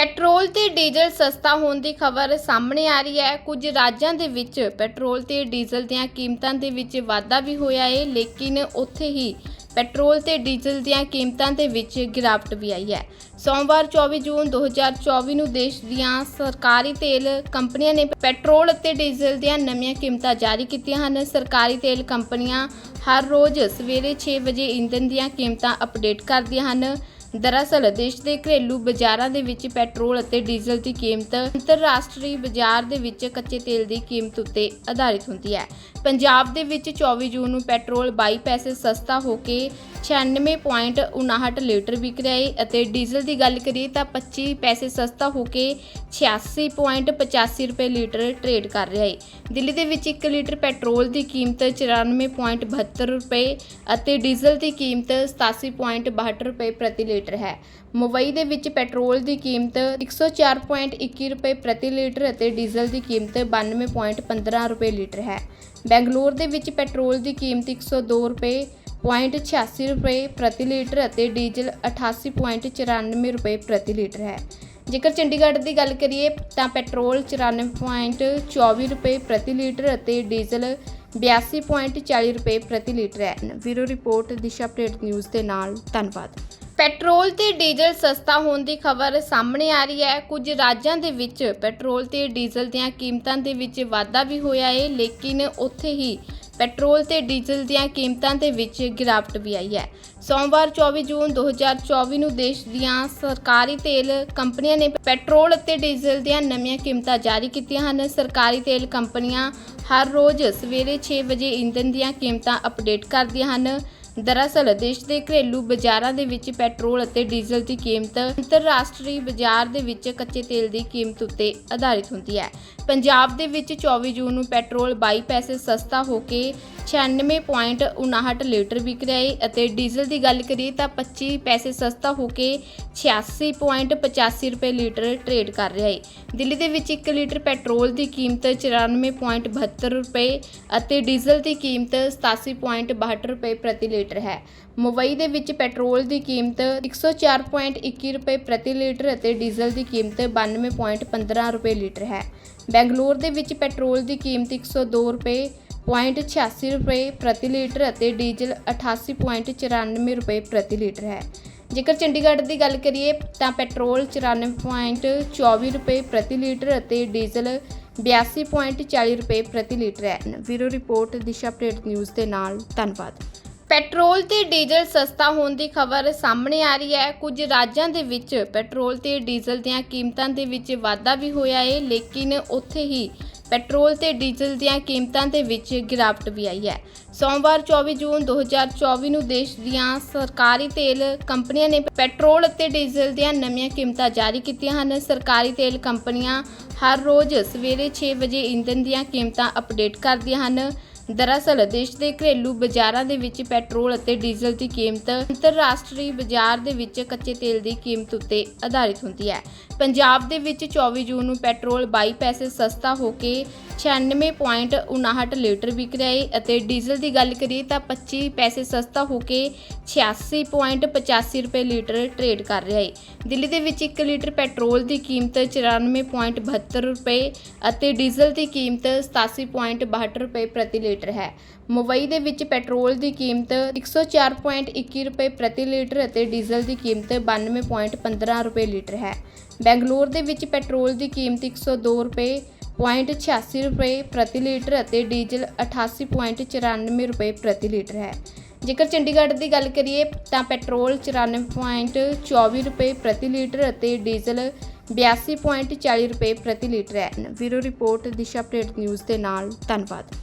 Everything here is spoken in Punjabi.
ਪੈਟਰੋਲ ਤੇ ਡੀਜ਼ਲ ਸਸਤਾ ਹੋਣ ਦੀ ਖਬਰ ਸਾਹਮਣੇ ਆ ਰਹੀ ਹੈ। ਕੁਝ ਰਾਜਾਂ ਦੇ ਵਿੱਚ ਪੈਟਰੋਲ ਤੇ ਡੀਜ਼ਲ ਦੀਆਂ ਕੀਮਤਾਂ ਦੇ ਵਿੱਚ ਵਾਧਾ ਵੀ ਹੋਇਆ ਹੈ ਲੇਕਿਨ ਉੱਥੇ ਹੀ ਪੈਟਰੋਲ ਤੇ ਡੀਜ਼ਲ ਦੀਆਂ ਕੀਮਤਾਂ ਦੇ ਵਿੱਚ ਗਿਰਾਵਟ ਵੀ ਆਈ ਹੈ। ਸੋਮਵਾਰ 24 ਜੂਨ 2024 ਨੂੰ ਦੇਸ਼ ਦੀਆਂ ਸਰਕਾਰੀ ਤੇਲ ਕੰਪਨੀਆਂ ਨੇ ਪੈਟਰੋਲ ਅਤੇ ਡੀਜ਼ਲ ਦੀਆਂ ਨਵੀਆਂ ਕੀਮਤਾਂ ਜਾਰੀ ਕੀਤੀਆਂ ਹਨ। ਸਰਕਾਰੀ ਤੇਲ ਕੰਪਨੀਆਂ ਹਰ ਰੋਜ਼ ਸਵੇਰੇ 6 ਵਜੇ ਇੰਧਨ ਦੀਆਂ ਕੀਮਤਾਂ ਅਪਡੇਟ ਕਰਦੀਆਂ ਹਨ। ਦਰਅਸਲ ਦੇਸ਼ ਦੇ ਘਰੇਲੂ ਬਾਜ਼ਾਰਾਂ ਦੇ ਵਿੱਚ ਪੈਟਰੋਲ ਅਤੇ ਡੀਜ਼ਲ ਦੀ ਕੀਮਤ ਅੰਤਰਰਾਸ਼ਟਰੀ ਬਾਜ਼ਾਰ ਦੇ ਵਿੱਚ ਕੱਚੇ ਤੇਲ ਦੀ ਕੀਮਤ ਉੱਤੇ ਆਧਾਰਿਤ ਹੁੰਦੀ ਹੈ। ਪੰਜਾਬ ਦੇ ਵਿੱਚ 24 ਜੂਨ ਨੂੰ ਪੈਟਰੋਲ 22 ਪੈਸੇ ਸਸਤਾ ਹੋ ਕੇ 96.59 ਲੀਟਰ ਵਿਕ ਰਿਹਾ ਹੈ ਅਤੇ ਡੀਜ਼ਲ ਦੀ ਗੱਲ ਕਰੀਏ ਤਾਂ 25 ਪੈਸੇ ਸਸਤਾ ਹੋ ਕੇ 86.85 ਰੁਪਏ ਲੀਟਰ ਟ੍ਰੇਡ ਕਰ ਰਿਹਾ ਹੈ ਦਿੱਲੀ ਦੇ ਵਿੱਚ 1 ਲੀਟਰ ਪੈਟਰੋਲ ਦੀ ਕੀਮਤ 94.72 ਰੁਪਏ ਅਤੇ ਡੀਜ਼ਲ ਦੀ ਕੀਮਤ 87.62 ਰੁਪਏ ਪ੍ਰਤੀ ਲੀਟਰ ਲੀਟਰ ਹੈ। ਮੁੰਬਈ ਦੇ ਵਿੱਚ ਪੈਟਰੋਲ ਦੀ ਕੀਮਤ 104.21 ਰੁਪਏ ਪ੍ਰਤੀ ਲੀਟਰ ਅਤੇ ਡੀਜ਼ਲ ਦੀ ਕੀਮਤ 92.15 ਰੁਪਏ ਲੀਟਰ ਹੈ। ਬੈਂਗਲੌਰ ਦੇ ਵਿੱਚ ਪੈਟਰੋਲ ਦੀ ਕੀਮਤ 102 ਰੁਪਏ ਪੁਆਇੰਟ 86 ਰੁਪਏ ਪ੍ਰਤੀ ਲੀਟਰ ਅਤੇ ਡੀਜ਼ਲ 88.94 ਰੁਪਏ ਪ੍ਰਤੀ ਲੀਟਰ ਹੈ। ਜੇਕਰ ਚੰਡੀਗੜ੍ਹ ਦੀ ਗੱਲ ਕਰੀਏ ਤਾਂ ਪੈਟਰੋਲ 94.24 ਰੁਪਏ ਪ੍ਰਤੀ ਲੀਟਰ ਅਤੇ ਡੀਜ਼ਲ 82.40 ਰੁਪਏ ਪ੍ਰਤੀ ਲੀਟਰ ਹੈ। ਵੀਰੋ ਰਿਪੋਰਟ, ਦਿਸ਼ਾ ਅਪਡੇਟ ਨਿਊਜ਼ ਦੇ ਨਾਲ। ਧੰਨਵਾਦ। ਪੈਟਰੋਲ ਤੇ ਡੀਜ਼ਲ ਸਸਤਾ ਹੋਣ ਦੀ ਖਬਰ ਸਾਹਮਣੇ ਆ ਰਹੀ ਹੈ। ਕੁਝ ਰਾਜਾਂ ਦੇ ਵਿੱਚ ਪੈਟਰੋਲ ਤੇ ਡੀਜ਼ਲ ਦੀਆਂ ਕੀਮਤਾਂ ਦੇ ਵਿੱਚ ਵਾਧਾ ਵੀ ਹੋਇਆ ਹੈ ਲੇਕਿਨ ਉੱਥੇ ਹੀ ਪੈਟਰੋਲ ਤੇ ਡੀਜ਼ਲ ਦੀਆਂ ਕੀਮਤਾਂ ਦੇ ਵਿੱਚ ਗਿਰਾਵਟ ਵੀ ਆਈ ਹੈ। ਸੋਮਵਾਰ 24 ਜੂਨ 2024 ਨੂੰ ਦੇਸ਼ ਦੀਆਂ ਸਰਕਾਰੀ ਤੇਲ ਕੰਪਨੀਆਂ ਨੇ ਪੈਟਰੋਲ ਅਤੇ ਡੀਜ਼ਲ ਦੀਆਂ ਨਵੀਆਂ ਕੀਮਤਾਂ ਜਾਰੀ ਕੀਤੀਆਂ ਹਨ। ਸਰਕਾਰੀ ਤੇਲ ਕੰਪਨੀਆਂ ਹਰ ਰੋਜ਼ ਸਵੇਰੇ 6 ਵਜੇ ਇੰਧਨ ਦੀਆਂ ਕੀਮਤਾਂ ਅਪਡੇਟ ਕਰਦੀਆਂ ਹਨ। ਦਰਅਸਲ ਦੇਸ਼ ਦੇ ਘਰੇਲੂ ਬਾਜ਼ਾਰਾਂ ਦੇ ਵਿੱਚ ਪੈਟਰੋਲ ਅਤੇ ਡੀਜ਼ਲ ਦੀ ਕੀਮਤ ਅੰਤਰਰਾਸ਼ਟਰੀ ਬਾਜ਼ਾਰ ਦੇ ਵਿੱਚ ਕੱਚੇ ਤੇਲ ਦੀ ਕੀਮਤ ਉੱਤੇ ਆਧਾਰਿਤ ਹੁੰਦੀ ਹੈ। ਪੰਜਾਬ ਦੇ ਵਿੱਚ 24 ਜੂਨ ਨੂੰ ਪੈਟਰੋਲ 22 ਪੈਸੇ ਸਸਤਾ ਹੋ ਕੇ 96.59 ਲੀਟਰ ਵਿਕ ਰਿਹਾ ਹੈ ਅਤੇ ਡੀਜ਼ਲ ਦੀ ਗੱਲ ਕਰੀਏ ਤਾਂ 25 ਪੈਸੇ ਸਸਤਾ ਹੋ ਕੇ 86.85 ਰੁਪਏ ਲੀਟਰ ਟ੍ਰੇਡ ਕਰ ਰਿਹਾ ਹੈ ਦਿੱਲੀ ਦੇ ਵਿੱਚ 1 ਲੀਟਰ ਪੈਟਰੋਲ ਦੀ ਕੀਮਤ 94.72 ਰੁਪਏ ਅਤੇ ਡੀਜ਼ਲ ਦੀ ਕੀਮਤ 87.62 ਰੁਪਏ ਪ੍ਰਤੀ ਲੀਟਰ ਹੈ। ਮੁੰਬਈ ਦੇ ਵਿੱਚ ਪੈਟਰੋਲ ਦੀ ਕੀਮਤ 104.21 ਰੁਪਏ ਪ੍ਰਤੀ ਲੀਟਰ ਅਤੇ ਡੀਜ਼ਲ ਦੀ ਕੀਮਤ 92.15 ਰੁਪਏ ਲੀਟਰ ਹੈ। ਬੈਂਗਲੌਰ ਦੇ ਵਿੱਚ ਪੈਟਰੋਲ ਦੀ ਕੀਮਤ 102 ਰੁਪਏ ਪੁਆਇੰਟ 86 ਰੁਪਏ ਪ੍ਰਤੀ ਲੀਟਰ ਅਤੇ ਡੀਜ਼ਲ 88.94 ਰੁਪਏ ਪ੍ਰਤੀ ਲੀਟਰ ਹੈ। ਜੇਕਰ ਚੰਡੀਗੜ੍ਹ ਦੀ ਗੱਲ ਕਰੀਏ ਤਾਂ ਪੈਟਰੋਲ 94.24 ਰੁਪਏ ਪ੍ਰਤੀ ਲੀਟਰ ਅਤੇ ਡੀਜ਼ਲ 82.40 ਰੁਪਏ ਪ੍ਰਤੀ ਲੀਟਰ ਹੈ। ਵੀਰੋ ਰਿਪੋਰਟ ਦਿਸ਼ਾ ਅਪਡੇਟ ਨਿਊਜ਼ ਦੇ ਨਾਲ। ਧੰਨਵਾਦ। ਪੈਟਰੋਲ ਤੇ ਡੀਜ਼ਲ ਸਸਤਾ ਹੋਣ ਦੀ ਖਬਰ ਸਾਹਮਣੇ ਆ ਰਹੀ ਹੈ। ਕੁਝ ਰਾਜਾਂ ਦੇ ਵਿੱਚ ਪੈਟਰੋਲ ਤੇ ਡੀਜ਼ਲ ਦੀਆਂ ਕੀਮਤਾਂ ਦੇ ਵਿੱਚ ਵਾਧਾ ਵੀ ਹੋਇਆ ਹੈ ਲੇਕਿਨ ਉੱਥੇ ਹੀ ਪੈਟਰੋਲ ਤੇ ਡੀਜ਼ਲ ਦੀਆਂ ਕੀਮਤਾਂ ਦੇ ਵਿੱਚ ਗਿਰਾਵਟ ਵੀ ਆਈ ਹੈ। ਸੋਮਵਾਰ 24 ਜੂਨ 2024 ਨੂੰ ਦੇਸ਼ ਦੀਆਂ ਸਰਕਾਰੀ ਤੇਲ ਕੰਪਨੀਆਂ ਨੇ ਪੈਟਰੋਲ ਅਤੇ ਡੀਜ਼ਲ ਦੀਆਂ ਨਵੀਆਂ ਕੀਮਤਾਂ ਜਾਰੀ ਕੀਤੀਆਂ ਹਨ। ਸਰਕਾਰੀ ਤੇਲ ਕੰਪਨੀਆਂ ਹਰ ਰੋਜ਼ ਸਵੇਰੇ 6 ਵਜੇ ਇੰਧਨ ਦੀਆਂ ਕੀਮਤਾਂ ਅਪਡੇਟ ਕਰਦੀਆਂ ਹਨ। ਦਰਅਸਲ ਦੇਸ਼ ਦੇ ਘਰੇਲੂ ਬਾਜ਼ਾਰਾਂ ਦੇ ਵਿੱਚ ਪੈਟਰੋਲ ਅਤੇ ਡੀਜ਼ਲ ਦੀ ਕੀਮਤ ਅੰਤਰਰਾਸ਼ਟਰੀ ਬਾਜ਼ਾਰ ਦੇ ਵਿੱਚ ਕੱਚੇ ਤੇਲ ਦੀ ਕੀਮਤ ਉੱਤੇ ਆਧਾਰਿਤ ਹੁੰਦੀ ਹੈ। ਪੰਜਾਬ ਦੇ ਵਿੱਚ 24 ਜੂਨ ਨੂੰ ਪੈਟਰੋਲ 22 ਪੈਸੇ ਸਸਤਾ ਹੋ ਕੇ 96.59 ਲੀਟਰ ਵਿਕ ਰਿਹਾ ਹੈ ਅਤੇ ਡੀਜ਼ਲ ਦੀ ਗੱਲ ਕਰੀਏ ਤਾਂ 25 ਪੈਸੇ ਸਸਤਾ ਹੋ ਕੇ 86.85 ਰੁਪਏ ਲੀਟਰ ਟ੍ਰੇਡ ਕਰ ਰਿਹਾ ਹੈ। ਦਿੱਲੀ ਦੇ ਵਿੱਚ 1 ਲੀਟਰ ਪੈਟਰੋਲ ਦੀ ਕੀਮਤ 94.72 ਰੁਪਏ ਅਤੇ ਡੀਜ਼ਲ ਦੀ ਕੀਮਤ 87.62 ਰੁਪਏ ਪ੍ਰਤੀ ਲੀਟਰ ਲੀਟਰ ਹੈ। ਮੁੰਬਈ ਦੇ ਵਿੱਚ ਪੈਟਰੋਲ ਦੀ ਕੀਮਤ 104.21 ਰੁਪਏ ਪ੍ਰਤੀ ਲੀਟਰ ਅਤੇ ਡੀਜ਼ਲ ਦੀ ਕੀਮਤ 92.15 ਰੁਪਏ ਲੀਟਰ ਹੈ। ਬੈਂਗਲੌਰ ਦੇ ਵਿੱਚ ਪੈਟਰੋਲ ਦੀ ਕੀਮਤ 102 ਰੁਪਏ ਪੁਆਇੰਟ 86 ਰੁਪਏ ਪ੍ਰਤੀ ਲੀਟਰ ਅਤੇ ਡੀਜ਼ਲ 88.94 ਰੁਪਏ ਪ੍ਰਤੀ ਲੀਟਰ ਹੈ। ਜੇਕਰ ਚੰਡੀਗੜ੍ਹ ਦੀ ਗੱਲ ਕਰੀਏ ਤਾਂ ਪੈਟਰੋਲ 94.24 ਰੁਪਏ ਪ੍ਰਤੀ ਲੀਟਰ ਅਤੇ ਡੀਜ਼ਲ 82.40 ਰੁਪਏ ਪ੍ਰਤੀ ਲੀਟਰ ਹੈ। ਵੀਰੋ ਰਿਪੋਰਟ, ਦਿਸ਼ਾ ਅਪਡੇਟ ਨਿਊਜ਼ ਦੇ ਨਾਲ। ਧੰਨਵਾਦ।